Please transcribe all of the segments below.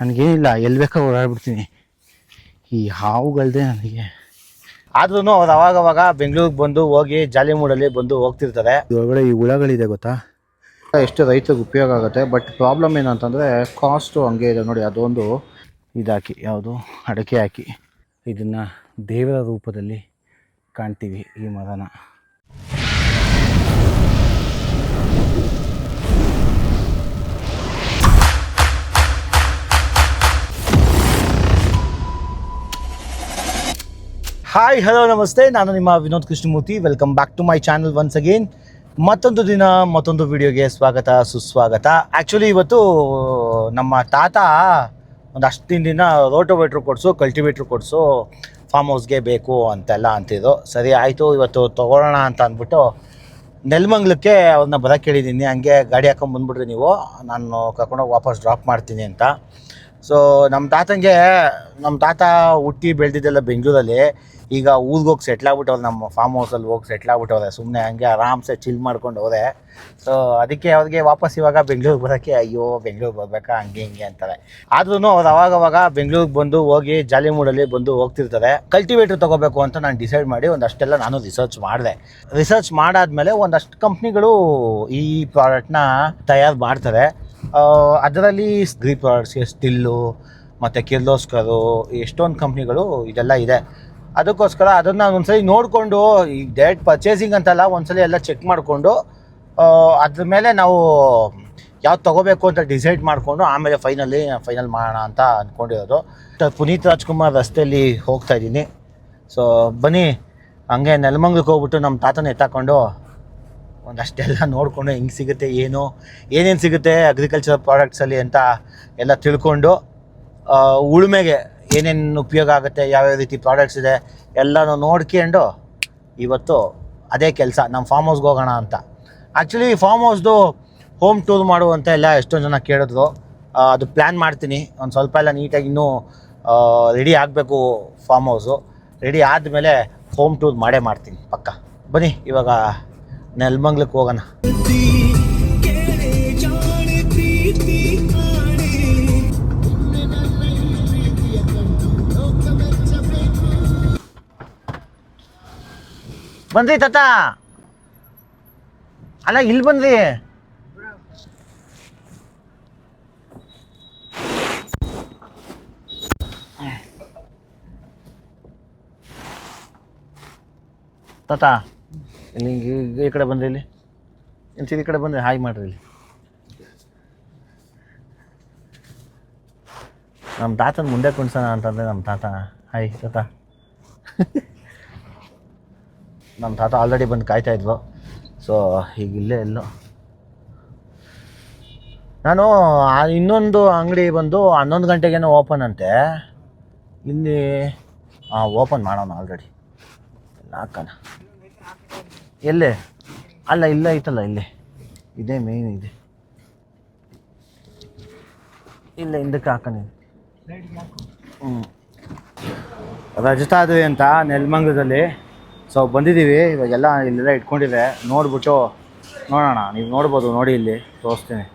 ನನಗೇನಿಲ್ಲ ಎಲ್ಲಿ ಬೇಕಾ ಓಡಾಡ್ಬಿಡ್ತೀನಿ. ಈ ಹಾವುಗಳದೇ ನನಗೆ. ಆದ್ರೂ ಅವ್ರು ಅವಾಗವಾಗ ಬೆಂಗಳೂರಿಗೆ ಬಂದು ಹೋಗಿ ಜಾಲಿ ಮೂಡಲ್ಲಿ ಬಂದು ಹೋಗ್ತಿರ್ತಾರೆ. ಒಳಗಡೆ ಈ ಹುಳಗಳಿದೆ ಗೊತ್ತಾ? ಎಷ್ಟು ರೈತರಿಗೆ ಉಪಯೋಗ ಆಗುತ್ತೆ ಬಟ್ ಪ್ರಾಬ್ಲಮ್ ಏನಂತಂದರೆ ಕಾಸ್ಟು ಹಂಗೆ ಇದೆ ನೋಡಿ ಅದೊಂದು ಇದಾಕಿ ಯಾವುದು ಅಡಕೆ ಹಾಕಿ. ಇದನ್ನು ದೇವರ ರೂಪದಲ್ಲಿ ಕಾಣ್ತೀವಿ ಈ ಮರನ. ಹಾಯ್ ಹಲೋ ನಮಸ್ತೆ. ನಾನು ನಿಮ್ಮ Vinod Krishnamurthy. Welcome back to my channel once again ಮತ್ತೊಂದು ದಿನ, ಮತ್ತೊಂದು ವಿಡಿಯೋಗೆ ಸ್ವಾಗತ, ಸುಸ್ವಾಗತ. ಆ್ಯಕ್ಚುಲಿ ಇವತ್ತು, ನಮ್ಮ ತಾತ ಒಂದು ಅಷ್ಟು ದಿನ ರೋಟೋವೇಟ್ರ್ ಕೊಡಿಸು ಕಲ್ಟಿವೇಟ್ರ್ ಕೊಡಿಸು ಫಾರ್ಮ್ ಹೌಸ್ಗೆ ಬೇಕು ಅಂತೆಲ್ಲ ಅಂತಿದ್ರು. ಸರಿ, ಆಯಿತು, ಇವತ್ತು ತೊಗೊಳ್ಳೋಣ ಅಂತ ಅಂದ್ಬಿಟ್ಟು ನೆಲ್ಮಂಗ್ಲಕ್ಕೆ ಅವ್ರನ್ನ ಬರೋಕ್ಕೆ ಹೇಳಿದ್ದೀನಿ ಹಂಗೆ ಗಾಡಿ ಹಾಕೊಂಡು ಬಂದ್ಬಿಡ್ರಿ ನೀವು. ನಾನು ಕರ್ಕೊಂಡೋಗಿ ವಾಪಸ್ ಡ್ರಾಪ್ ಮಾಡ್ತೀನಿ ಅಂತ. ಸೊ ನಮ್ಮ ತಾತಂಗೆ ನಮ್ಮ ತಾತ ಹುಟ್ಟಿ ಬೆಳೆದಿದ್ದೆಲ್ಲ ಬೆಂಗಳೂರಲ್ಲಿ, ಈಗ ಊರಿಗೆ ಹೋಗಿ ಸೆಟ್ಲ್ ಆಗ್ಬಿಟ್ಟವ್ರೆ ನಮ್ಮ ಫಾರ್ಮ್ ಹೌಸಲ್ಲಿ ಹೋಗಿ ಸೆಟ್ಲ್ ಆಗ್ಬಿಟ್ಟವ್ರೆ ಸುಮ್ಮನೆ ಹಂಗೆ ಆರಾಮ್ಸೆ ಚಿಲ್ ಮಾಡ್ಕೊಂಡು ಹೋದೆ. ಸೊ ಅದಕ್ಕೆ ಅವ್ರಿಗೆ ವಾಪಸ್ ಇವಾಗ ಬೆಂಗಳೂರಿಗೆ ಬರೋಕ್ಕೆ, ಅಯ್ಯೋ, ಬೆಂಗಳೂರಿಗೆ ಬರಬೇಕಾ ಹಂಗೆ ಹಿಂಗೆ ಅಂತಾರೆ. ಆದ್ರೂ ಅವ್ರು ಅವಾಗವಾಗ ಬೆಂಗಳೂರಿಗೆ ಬಂದು ಹೋಗಿ ಜಾಲಿ ಮೂಡಲ್ಲಿ ಬಂದು ಹೋಗ್ತಿರ್ತಾರೆ. ಕಲ್ಟಿವೇಟ್ರ್ ತೊಗೋಬೇಕು ಅಂತ ನಾನು ಡಿಸೈಡ್ ಮಾಡಿ ಒಂದಷ್ಟೆಲ್ಲ ನಾನು ರಿಸರ್ಚ್ ಮಾಡಿದೆ. ರಿಸರ್ಚ್ ಮಾಡಾದ್ಮೇಲೆ ಒಂದಷ್ಟು ಕಂಪ್ನಿಗಳು ಈ ಪ್ರಾಡಕ್ಟ್ನ ತಯಾರು ಮಾಡ್ತಾರೆ. ಅದರಲ್ಲಿ ಪ್ರಾಡಕ್ಟ್ಸ್ಗೆ ಸ್ಟಿಲ್ಲು, ಮತ್ತು ಕಿರ್ಲೋಸ್ಕರು, ಎಷ್ಟೊಂದು ಕಂಪ್ನಿಗಳು ಇದೆಲ್ಲ ಇದೆ. ಅದಕ್ಕೋಸ್ಕರ ಅದನ್ನು ಒಂದ್ಸಲಿ ನೋಡಿಕೊಂಡು ಈ ಡೈರೆಕ್ಟ್ ಪರ್ಚೇಸಿಂಗ್ ಅಂತಲ್ಲ, ಒಂದ್ಸಲಿ ಎಲ್ಲ ಚೆಕ್ ಮಾಡಿಕೊಂಡು ಅದ್ರ ಮೇಲೆ ನಾವು ಯಾವ್ದು ತೊಗೋಬೇಕು ಅಂತ ಡಿಸೈಡ್ ಮಾಡಿಕೊಂಡು, ಆಮೇಲೆ ಫೈನಲಿ ಫೈನಲ್ ಮಾಡೋಣ ಅಂತ ಅಂದ್ಕೊಂಡಿರೋದು ಪುನೀತ್ ರಾಜ್ಕುಮಾರ್ ರಸ್ತೆಯಲ್ಲಿ ಹೋಗ್ತಾ ಇದ್ದೀನಿ. ಸೊ, ಬನ್ನಿ, ಹಂಗೆ ನೆಲಮಂಗಕ್ಕೆ ಹೋಗ್ಬಿಟ್ಟು ನಮ್ಮ ತಾತನ ಎತ್ತಾಕೊಂಡು ಒಂದಷ್ಟೆಲ್ಲ ನೋಡಿಕೊಂಡು ಹೆಂಗೆ ಸಿಗುತ್ತೆ, ಏನು, ಏನೇನು ಸಿಗುತ್ತೆ ಅಗ್ರಿಕಲ್ಚರ್ ಪ್ರಾಡಕ್ಟ್ಸಲ್ಲಿ ಅಂತ ಎಲ್ಲ ತಿಳ್ಕೊಂಡು ಉಳುಮೆಗೆ ಏನೇನು ಉಪಯೋಗ ಆಗುತ್ತೆ, ಯಾವ್ಯಾವ ರೀತಿ ಪ್ರಾಡಕ್ಟ್ಸ್ ಇದೆ ಎಲ್ಲನೂ ನೋಡ್ಕೊಂಡು ಇವತ್ತು ಅದೇ ಕೆಲಸ ನಮ್ಮ ಫಾರ್ಮ್ ಹೌಸ್ಗೆ ಹೋಗೋಣ ಅಂತ. ಆ್ಯಕ್ಚುಲಿ ಫಾರ್ಮ್ ಹೌಸ್ದು ಹೋಮ್ ಟೂರ್ ಮಾಡುವಂತ ಎಲ್ಲ ಎಷ್ಟೊಂದು ಜನ ಕೇಳಿದ್ರು. ಅದು ಪ್ಲ್ಯಾನ್ ಮಾಡ್ತೀನಿ. ಒಂದು ಸ್ವಲ್ಪ ಎಲ್ಲ ನೀಟಾಗಿ ಇನ್ನೂ ರೆಡಿ ಆಗಬೇಕು ಫಾರ್ಮ್ ಹೌಸು ರೆಡಿ ಆದಮೇಲೆ ಹೋಮ್ ಟೂರ್ ಮಾಡೇ ಮಾಡ್ತೀನಿ, ಪಕ್ಕ. ಬನ್ನಿ, ಇವಾಗ ನೆಲಮಂಗ್ಲಕ್ಕೆ ಹೋಗೋಣ. ಬಂದ್ರಿ ತಾತ? ಅಲ್ಲ ಇಲ್ಲಿ ಬಂದ್ರಿ. ತಾತ ಇಲ್ಲಿ ಈಗ ಈ ಕಡೆ ಬಂದ್ರಿ ಇಲ್ಲಿ. ಇಲ್ಲಿ ಈ ಕಡೆ ಬಂದ್ರೆ ಹಾಯ್ ಮಾಡ್ರಿ ಇಲ್ಲಿ. ನಮ್ಮ ತಾತನ ಮುಂದೆ ಕುಣ್ಸೋಣ ಅಂತಂದರೆ ನಮ್ಮ ತಾತ. ಹಾಯ್ ತಾತ. ನಮ್ಮ ತಾತ ಆಲ್ರೆಡಿ ಬಂದು ಕಾಯ್ತಾ ಇದ್ವು ಸೊ ಈಗ ಇಲ್ಲೇ ಎಲ್ಲೋ ನಾನು ಇನ್ನೊಂದು ಅಂಗಡಿ ಬಂದು ಹನ್ನೊಂದು ಗಂಟೆಗೇನೋ ಓಪನ್ ಅಂತೆ. ಇಲ್ಲಿ ಓಪನ್ ಮಾಡೋಣ ಆಲ್ರೆಡಿ ಹಾಕೋಣ ಎಲ್ಲೇ? ಅಲ್ಲ, ಇಲ್ಲ ಐತಲ್ಲ, ಇಲ್ಲೇ. ಇದೇ ಮೇನ್ ಇದೆ. ಇಲ್ಲ, ಹಿಂದಕ್ಕೆ ಹಾಕೋಣ ಹ್ಞೂ ರಜತಾದ್ರಿ ಅಂತ ನೆಲಮಂಗಲದಲ್ಲಿ. ಸೊ ಬಂದಿದ್ದೀವಿ. ಇವಾಗೆಲ್ಲ ಇಲ್ಲೆಲ್ಲ ಇಟ್ಕೊಂಡಿದೆ ನೋಡ್ಬಿಟ್ಟು ನೋಡೋಣ. ನೀವು ನೋಡ್ಬೋದು, ನೋಡಿ ಇಲ್ಲಿ. ತೋರಿಸ್ತೀನಿ.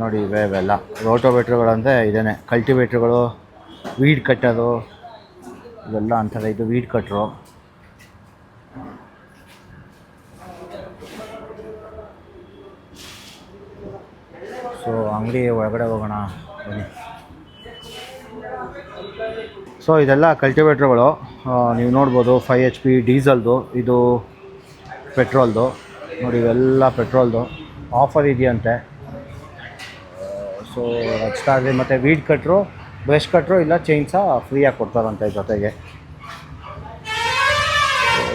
ನೋಡಿ, ಇವೆ ಇವೆಲ್ಲ ರೋಟೋವೇಟ್ರುಗಳು ಇದೇನೆ. ಕಲ್ಟಿವೇಟ್ರುಗಳು, ವೀಡ್ ಕಟ್ಟೋದು. ಇವೆಲ್ಲ ಅಂತಾರೆ ಇದು ವೀಡ್ ಕಟ್ರು. ಸೊ ಅಂಗಡಿ ಒಳಗಡೆ ಹೋಗೋಣ, ಬನ್ನಿ. ಸೊ ಇದೆಲ್ಲ ಕಲ್ಟಿವೇಟ್ರ್ಗಳು ನೀವು ನೋಡ್ಬೋದು ಫೈ ಎಚ್ ಪಿ ಡೀಸಲ್ದು, ಇದು ಪೆಟ್ರೋಲ್ದು. ನೋಡಿ, ಇವೆಲ್ಲ ಪೆಟ್ರೋಲ್ದು. ಆಫರ್ ಇದೆಯಂತೆ. ಸೊ ರಚ್ತಾಗ್ಲಿ ಮತ್ತು ವೀಡ್ ಕಟ್ರು, ಬ್ರಷ್ ಕಟ್ರು, ಇಲ್ಲ ಚೈನ್ ಸಹ ಫ್ರೀಯಾಗಿ ಕೊಡ್ತಾರಂತೆ ಜೊತೆಗೆ.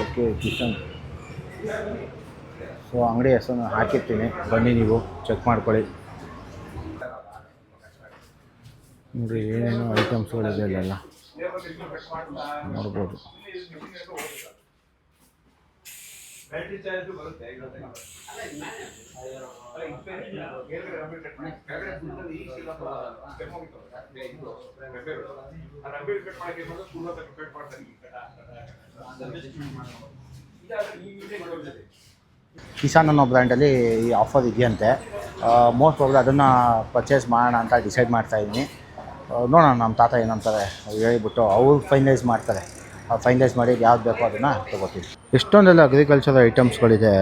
ಓಕೆ ಕಿಶನ್ ಸೊ ಅಂಗಡಿ ಹೆಸರು ಹಾಕಿರ್ತೀನಿ. ಬನ್ನಿ ನೀವು, ಚೆಕ್ ಮಾಡ್ಕೊಳ್ಳಿ. ನೋಡಿ ಏನೇನು ಐಟಮ್ಸ್ಗಳಿದೆ ಅಲ್ಲೆಲ್ಲ. ನೋಡ್ಬೋದು. ಕಿಸಾನ್ ಅನ್ನೋ ಬ್ರ್ಯಾಂಡಲ್ಲಿ ಈ ಆಫರ್ ಇದೆಯಂತೆ. ಮೋಸ್ಟ್ ಪ್ರಾಬ್ಲಿ ಅದನ್ನು ಪರ್ಚೇಸ್ ಮಾಡೋಣ ಅಂತ ಡಿಸೈಡ್ ಮಾಡ್ತಾ ಇದ್ದೀನಿ. ನೋಡೋಣ, ನಮ್ಮ ತಾತ ಏನಂತಾರೆ ಹೇಳಿಬಿಟ್ಟು ಅವ್ರು ಫೈನಲೈಸ್ ಮಾಡ್ತಾರೆ. ಫೈನಲೈಸ್ ಮಾಡಿ ಯಾವ್ದು ಬೇಕೋ ಅದನ್ನು ತೊಗೋತೀವಿ. ಎಷ್ಟೊಂದೆಲ್ಲ ಅಗ್ರಿಕಲ್ಚರ್ ಐಟಮ್ಸ್ಗಳಿದೆ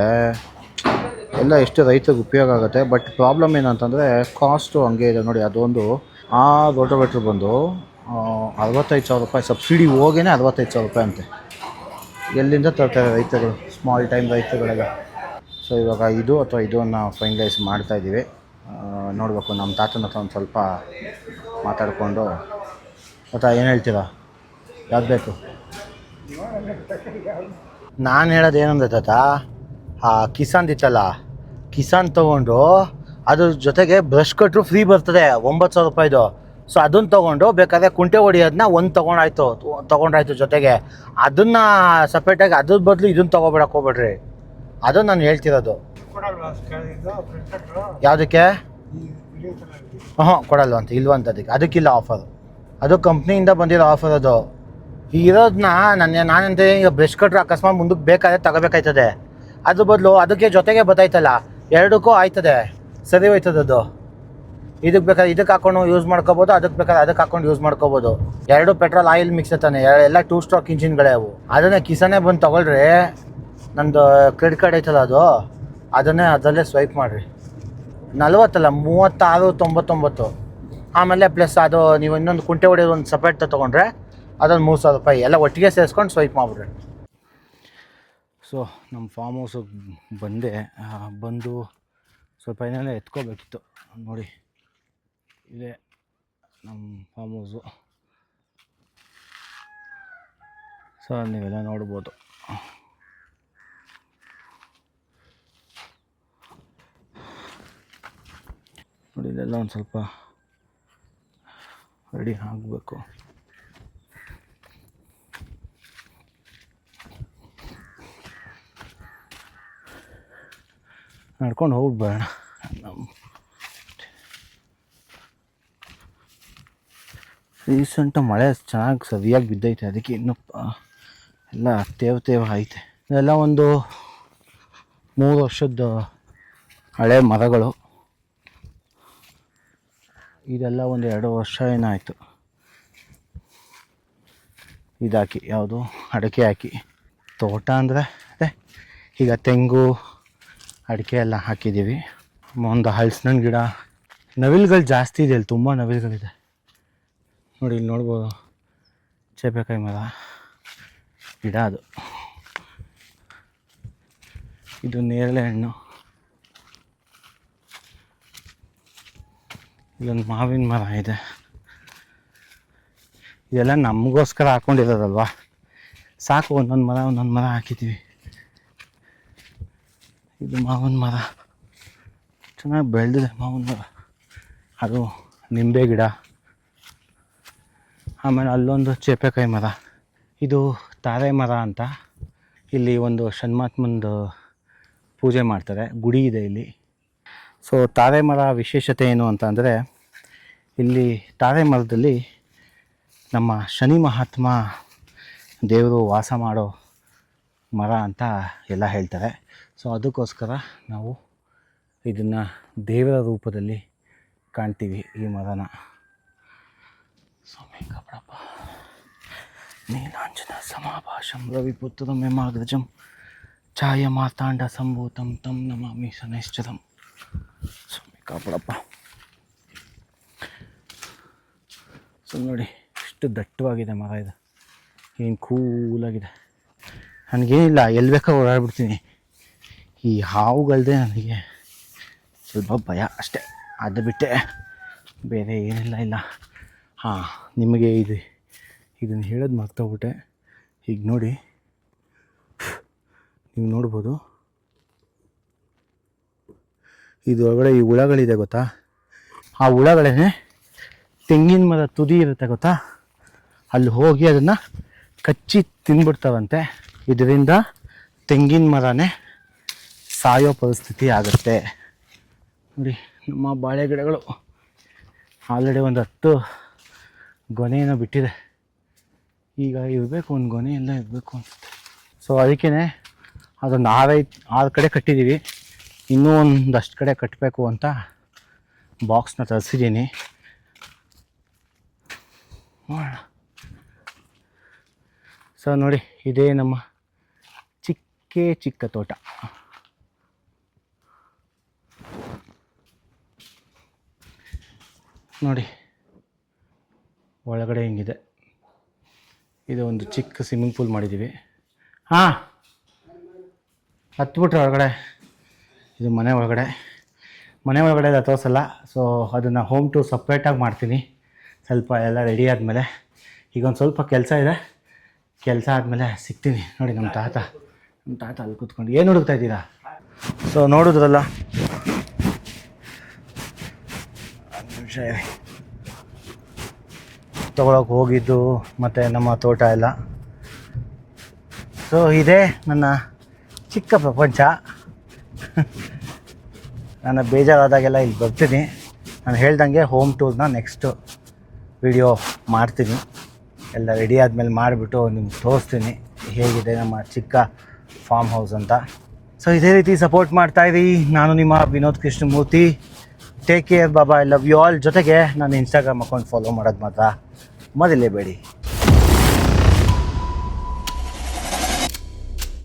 ಎಲ್ಲ ಎಷ್ಟು ರೈತರಿಗೆ ಉಪಯೋಗ ಆಗುತ್ತೆ. ಬಟ್ ಪ್ರಾಬ್ಲಮ್ ಏನಂತಂದರೆ ಕಾಸ್ಟು ಹಂಗೆ ಇದೆ ನೋಡಿ, ಅದೊಂದು. ಆ ರೋಟೋವೇಟ್ರ್ ಬಂದು ಅರವತ್ತೈದು ಸಾವಿರ ರೂಪಾಯಿ ಸಬ್ಸಿಡಿ ಹೋಗೇನೆ ಅರವತ್ತೈದು ಸಾವಿರ ರೂಪಾಯಿ ಅಂತೆ. ಎಲ್ಲಿಂದ ತರ್ತಾರೆ ರೈತರು? ಸ್ಮಾಲ್ ಟೈಮ್ ರೈತರುಗಳಿಗೆ ಸೊ ಇವಾಗ ಇದು ಅಥವಾ ಇದನ್ನು ಫೈನಲೈಸ್ ಮಾಡ್ತಾ ಇದ್ದೀವಿ ನೋಡಬೇಕು, ನಮ್ಮ ತಾತನ ಹತ್ರ ಒಂದು ಸ್ವಲ್ಪ ಮಾತಾಡಿಕೊಂಡು. ಅಥವಾ ಏನು ಹೇಳ್ತೀರಾ? ಯಾವ್ದು ಬೇಕು? ನಾನು ಹೇಳೋದು ಏನಂದ್ರೆ ತಾತ? ಆ ಕಿಸಾನ್ ಇತ್ತಲ್ಲ? ಕಿಸಾನ್ ತೊಗೊಂಡು ಅದ್ರ ಜೊತೆಗೆ ಬ್ರಷ್ ಕಟ್ರು ಫ್ರೀ ಬರ್ತದೆ ಒಂಬತ್ತು ಸಾವಿರ ರೂಪಾಯಿದು. ಸೊ ಅದನ್ನು ತೊಗೊಂಡು ಬೇಕಾದ್ರೆ ಕುಂಟೆ ಹೊಡಿಯೋದನ್ನ ಒಂದು ತೊಗೊಂಡಾಯ್ತು ತೊಗೊಂಡಾಯ್ತು ಜೊತೆಗೆ. ಅದನ್ನು ಸಪ್ರೇಟಾಗಿ ಅದ್ರ ಬದಲು ಇದನ್ನು ತೊಗೊಬೇಡಕ್ಕೆ ಹೋಗ್ಬೇಡ್ರಿ. ಅದು ನಾನು ಹೇಳ್ತಿರೋದು. ಯಾವುದಕ್ಕೆ? ಹಾಂ ಕೊಡಲ್ವಂತ ಇಲ್ವಂತ ಅದಕ್ಕೆ ಅದಕ್ಕಿಲ್ಲ ಆಫರ್ ಅದು ಕಂಪ್ನಿಯಿಂದ ಬಂದಿರೋ ಆಫರ್ ಅದು. ಇರೋದನ್ನ ನನ್ನ, ನಾನಂತೆ ಈಗ ಬ್ರಷ್ ಕಟ್ರೆ ಅಕಸ್ಮಾತ್ ಮುಂದಕ್ಕೆ ಬೇಕಾದ್ರೆ ತಗೋಬೇಕಾಯ್ತದೆ. ಅದ್ರ ಬದಲು ಅದಕ್ಕೆ ಜೊತೆಗೆ ಬತ್ತಾಯ್ತಲ್ಲ ಎರಡಕ್ಕೂ ಆಯ್ತದೆ. ಸರಿ ಹೋಯ್ತದೆ ಅದು. ಇದಕ್ಕೆ ಬೇಕಾದ್ರೆ ಇದಕ್ಕೆ ಹಾಕೊಂಡು ಯೂಸ್ ಮಾಡ್ಕೋಬೋದು, ಅದಕ್ಕೆ ಬೇಕಾದ್ರೆ ಅದಕ್ಕೆ ಹಾಕೊಂಡು ಯೂಸ್ ಮಾಡ್ಕೋಬೋದು. ಎರಡು ಪೆಟ್ರೋಲ್ ಆಯಿಲ್ ಮಿಕ್ಸ್ ತಾನೆ ಎಲ್ಲ ಟೂ ಸ್ಟ್ರಾಕ್ ಇಂಜಿನ್ಗಳೇ ಅವು. ಅದನ್ನೇ ಕಿಸನೇ ಬಂದು ತಗೊಳ್ರಿ. ನಂದು ಕ್ರೆಡಿಟ್ ಕಾರ್ಡ್ ಐತಲ್ಲ ಅದು. ಅದನ್ನೇ ಅದರಲ್ಲೇ ಸ್ವೈಪ್ ಮಾಡಿರಿ. ನಲ್ವತ್ತಲ್ಲ, ಮೂವತ್ತಾರು, ತೊಂಬತ್ತೊಂಬತ್ತು. ಆಮೇಲೆ ಪ್ಲಸ್ ಅದು ನೀವು ಇನ್ನೊಂದು ಕುಂಟೆ ಹೊಡೆಯೋದು ಒಂದು ಸಪ್ರೇಟ್ ತೊಗೊಂಡ್ರೆ ಅದೊಂದು ಮೂರು ಸಾವಿರ ರೂಪಾಯಿ. ಎಲ್ಲ ಒಟ್ಟಿಗೆ ಸೇರಿಸ್ಕೊಂಡು ಸ್ವೈಪ್ ಮಾಡಿಬಿಡ್ರಿ. ಸೊ ನಮ್ಮ ಫಾರ್ಮ್ ಹೌಸಿಗೆ ಬಂದೆ. ಬಂದು ಸ್ವಲ್ಪ ಏನೆಲ್ಲ ಎತ್ಕೋಬೇಕಿತ್ತು. ನೋಡಿ, ಇದೇ ನಮ್ಮ ಫಾರ್ಮ್ ಹೌಸು ಸೊ ನೀವೆಲ್ಲ ನೋಡ್ಬೋದು. ನೋಡಿ ಇಲ್ಲೆಲ್ಲ ಒಂದು ಸ್ವಲ್ಪ ರೆಡಿ ಆಗಬೇಕು. ನಡ್ಕೊಂಡು ಹೋಗ್ಬೇಡ. ನಮ್ಮ ರೀಸೆಂಟ ಮಳೆ ಚೆನ್ನಾಗಿ ಸರಿಯಾಗಿ ಬಿದ್ದೈತೆ, ಅದಕ್ಕೆ ಇನ್ನೂ ಎಲ್ಲ ತೇವ ತೇವ ಐತೆ ಇದೆಲ್ಲ ಒಂದು ಮೂರು ವರ್ಷದ ಹಳೆ ಮರಗಳು. ಇದೆಲ್ಲ ಒಂದು ಎರಡು ವರ್ಷ ಏನಾಯಿತು? ಇದಾಕಿ, ಯಾವುದು? ಅಡಿಕೆ ಹಾಕಿ. ತೋಟ ಅಂದರೆ, ಅದೇ, ಈಗ ತೆಂಗು, ಅಡಿಕೆ ಎಲ್ಲ ಹಾಕಿದ್ದೀವಿ. ಒಂದು ಹಲ್ಸಿನ ಗಿಡ. ನವಿಲುಗಳು ಜಾಸ್ತಿ ಇದೆ ಅಲ್ಲಿ, ತುಂಬ ನವಿಲುಗಳಿದೆ. ನೋಡಿ, ಇಲ್ಲಿ ನೋಡ್ಬೋದು. ಚೇಪೆಕಾಯಿ ಮರ. ಗಿಡ ಅದು. ಇದು ನೇರಳೆ ಹಣ್ಣು. ಇಲ್ಲೊಂದು ಮಾವಿನ ಮರ ಇದೆ. ಇದೆಲ್ಲ ನಮಗೋಸ್ಕರ ಹಾಕ್ಕೊಂಡಿರೋದಲ್ವಾ ಸಾಕು, ಒಂದೊಂದು ಮರ ಒಂದೊಂದು ಮರ ಹಾಕಿದ್ದೀವಿ ಇದು ಮಾವಿನ ಮರ. ಚೆನ್ನಾಗಿ ಬೆಳೆದಿದೆ ಮಾವಿನ ಮರ. ಅದು ನಿಂಬೆ ಗಿಡ. ಆಮೇಲೆ ಅಲ್ಲೊಂದು ಚೇಪೆಕಾಯಿ ಮರ. ಇದು ತಾರೆ ಮರ ಅಂತ ಇಲ್ಲಿ ಒಂದು ಷಣ್ಮಾತ್ಮಂದು ಪೂಜೆ ಮಾಡ್ತಾರೆ. ಗುಡಿ ಇದೆ ಇಲ್ಲಿ. ಸೊ ತಾರೆ ಮರ ವಿಶೇಷತೆ ಏನು ಅಂತ ಅಂದರೆ, ಇಲ್ಲಿ ತಾರೆ ಮರದಲ್ಲಿ ನಮ್ಮ ಶನಿ ಮಹಾತ್ಮ ದೇವರು ವಾಸ ಮಾಡೋ ಮರ ಅಂತ ಎಲ್ಲ ಹೇಳ್ತಾರೆ. ಸೊ ಅದಕ್ಕೋಸ್ಕರ ನಾವು ಇದನ್ನು ದೇವರ ರೂಪದಲ್ಲಿ ಕಾಣ್ತೀವಿ ಈ ಮರನ. ಸ್ವಾಮಿ ಕಬಡಪ್ಪ. ನೀಲಾಂಜನ ಸಮಾಭಾಷಂ ರವಿಪುತ್ರಂ ಯಮಾಗ್ರಜಂ ಛಾಯ ಮಾತಾಂಡ ಸಂಭೂತಂ ತಂ ನಮಾಮಿ ಶನೈಶ್ಚರಂ. ಸ್ವಾಮಿ, ಕಾಪಾಡಪ್ಪ. ಸೊ ನೋಡಿ, ಎಷ್ಟು ದಟ್ಟವಾಗಿದೆ ಮರ ಇದು. ಏನು ಕೂಲಾಗಿದೆ ನನಗೇನಿಲ್ಲ, ಎಲ್ಲಿ ಬೇಕೋ ಓಡಾಡ್ಬಿಡ್ತೀನಿ. ಈ ಹಾವುಗಳದೆ ನನಗೆ ಸ್ವಲ್ಪ ಭಯ ಅಷ್ಟೇ. ಅದು ಬಿಟ್ಟೆ ಬೇರೆ ಏನಿಲ್ಲ, ಇಲ್ಲ. ಹಾಂ, ನಿಮಗೆ ಇದು, ಇದನ್ನು ಹೇಳೋದು ಮರ್ತೋಗ್ಬಿಟ್ಟೆ. ಈಗ ನೋಡಿ. ನೀವು ನೋಡ್ಬೋದು. ಇದು ಒಳಗಡೆ ಈ ಹುಳಗಳಿದೆ ಗೊತ್ತಾ? ಆ ಹುಳಗಳೇ ತೆಂಗಿನ ಮರ ತುದಿ ಇರುತ್ತೆ ಗೊತ್ತಾ? ಅಲ್ಲಿ ಹೋಗಿ ಅದನ್ನು ಕಚ್ಚಿ ತಿಂದ್ಬಿಡ್ತಾವಂತೆ ಇದರಿಂದ ತೆಂಗಿನ ಮರನೇ ಸಾಯೋ ಪರಿಸ್ಥಿತಿ ಆಗುತ್ತೆ. ನೋಡಿ, ನಮ್ಮ ಬಾಳೆ ಗಿಡಗಳು ಆಲ್ರೆಡಿ ಒಂದು ಹತ್ತು ಗೊನೆಯನ್ನು ಬಿಟ್ಟಿದೆ. ಈಗ ಇರಬೇಕು, ಒಂದು ಗೊನೆ ಇರಬೇಕು ಅನಿಸುತ್ತೆ. ಸೊ ಅದಕ್ಕೇ ಅದೊಂದು ಆರೈದು ಆರು ಕಡೆ ಕಟ್ಟಿದ್ದೀವಿ. ಇನ್ನೂ ಒಂದಷ್ಟು ಕಡೆ ಕಟ್ಟಬೇಕು ಅಂತ ಬಾಕ್ಸ್ನ ತರಿಸಿದ್ದೀನಿ. ಸೊ ನೋಡಿ, ಇದೇ ನಮ್ಮ ಚಿಕ್ಕೇ ಚಿಕ್ಕ ತೋಟ. ನೋಡಿ, ಒಳಗಡೆ ಹಿಂಗಿದೆ? ಇದು ಒಂದು ಚಿಕ್ಕ ಸ್ವಿಮ್ಮಿಂಗ್ ಪೂಲ್ ಮಾಡಿದ್ದೀವಿ. ಹಾಂ, ಹತ್ಬಿಟ್ರೆ ಒಳಗಡೆ. ಇದು ಮನೆ ಒಳಗಡೆ. ಮನೆ ಒಳಗಡೆ ಎಲ್ಲ ತೋರಿಸಲ್ಲ. ಸೊ ಅದನ್ನು ಹೋಮ್ ಟು ಸಪ್ರೇಟಾಗಿ ಮಾಡ್ತೀನಿ. ಸ್ವಲ್ಪ ಎಲ್ಲ ರೆಡಿ ಆದಮೇಲೆ. ಈಗ ಒಂದು ಸ್ವಲ್ಪ ಕೆಲಸ ಇದೆ. ಕೆಲಸ ಆದಮೇಲೆ ಸಿಗ್ತೀನಿ. ನೋಡಿ ನಮ್ಮ ತಾತ. ನಮ್ಮ ತಾತ ಅಲ್ಲಿ ಕೂತ್ಕೊಂಡು. ಏನು ಹುಡುಕ್ತಾ ಇದ್ದೀರಾ? ಸೊ ನೋಡಿದ್ರಲ್ಲ. ನಿಮಿಷ ಹೋಗಿದ್ದು ಮತ್ತು ನಮ್ಮ ತೋಟ ಎಲ್ಲ. ಸೊ ಇದೇ ನನ್ನ ಚಿಕ್ಕ ಪ್ರಪಂಚ. ನಾನು ಬೇಜಾರಾದಾಗೆಲ್ಲ ಇಲ್ಲಿ ಬರ್ತೀನಿ. ನಾನು ಹೇಳ್ದಂಗೆ ಹೋಮ್ ಟೂರ್ನ ನೆಕ್ಸ್ಟು ವಿಡಿಯೋ ಮಾಡ್ತೀನಿ. ಎಲ್ಲ ರೆಡಿ ಆದಮೇಲೆ ಮಾಡಿಬಿಟ್ಟು ನಿಮ್ಗೆ ತೋರಿಸ್ತೀನಿ. ಹೇಗಿದೆ ನಮ್ಮ ಚಿಕ್ಕ ಫಾರ್ಮ್ ಹೌಸ್ ಅಂತ. ಸೊ ಇದೇ ರೀತಿ ಸಪೋರ್ಟ್ ಮಾಡ್ತಾಯಿರಿ ನಾನು ನಿಮ್ಮ ವಿನೋದ್ ಕೃಷ್ಣಮೂರ್ತಿ. ಟೇಕ್ ಕೇರ್ ಬಾಬಾ ಐ ಲವ್ ಯು ಆಲ್ ಜೊತೆಗೆ ನಾನು ಇನ್ಸ್ಟಾಗ್ರಾಮ್ ಅಕೌಂಟ್ ಫಾಲೋ ಮಾಡೋದು ಮಾತ್ರ. ಮರಿಲೇಬೇಡಿ.